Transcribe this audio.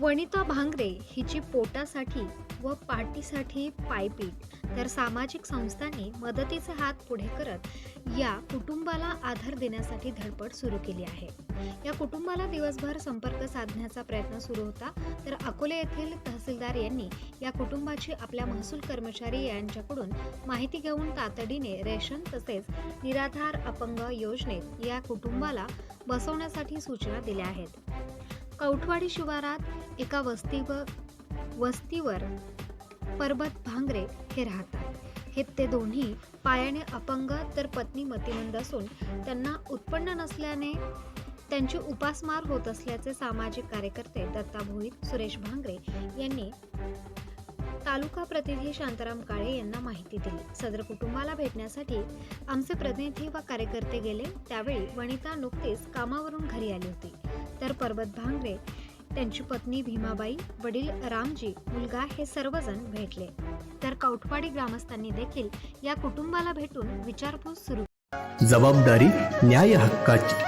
वनिता भांगरे हिची पोटासाठी व पाठीसाठी पायपीट तर सामाजिक संस्थांनी मदतीचे हात पुढे करत या कुटुंबाला आधार देण्यासाठी धडपड सुरू केली आहे. या कुटुंबाला दिवसभर संपर्क साधण्याचा प्रयत्न सुरू होता तर अकोले येथील तहसीलदार यांनी या कुटुंबाची आपल्या महसूल कर्मचारी यांच्याकडून माहिती घेऊन तातडीने रेशन तसेच निराधार अपंग योजनेत या कुटुंबाला बसवण्यासाठी सूचना दिल्या आहेत. कौठवाडी शिवारात एका वस्तीवर वस्तीवर परबत भांगरे हे राहतात. हे ते दोन्ही पायाने अपंग तर पत्नी मतिमंद असून त्यांना उत्पन्न नसल्याने त्यांची उपासमार होत असल्याचे सामाजिक कार्यकर्ते दत्ता भोईत सुरेश भांगरे यांनी तालुका प्रतिनिधी शांताराम काळे यांना माहिती दिली. सदर कुटुंबाला भेटण्यासाठी आमचे प्रतिनिधी व कार्यकर्ते गेले. त्यावेळी वनिता नुकतीच कामावरून घरी आली होती. तर पर्वत भांगरे त्यांची पत्नी भीमाबाई वडील रामजी मुलगा हे सर्वजण भेटले. तर कौठवाडी ग्रामस्थांनी देखील या कुटुंबाला भेटून विचारपूस सुरू जबाबदारी न्याय हक्काची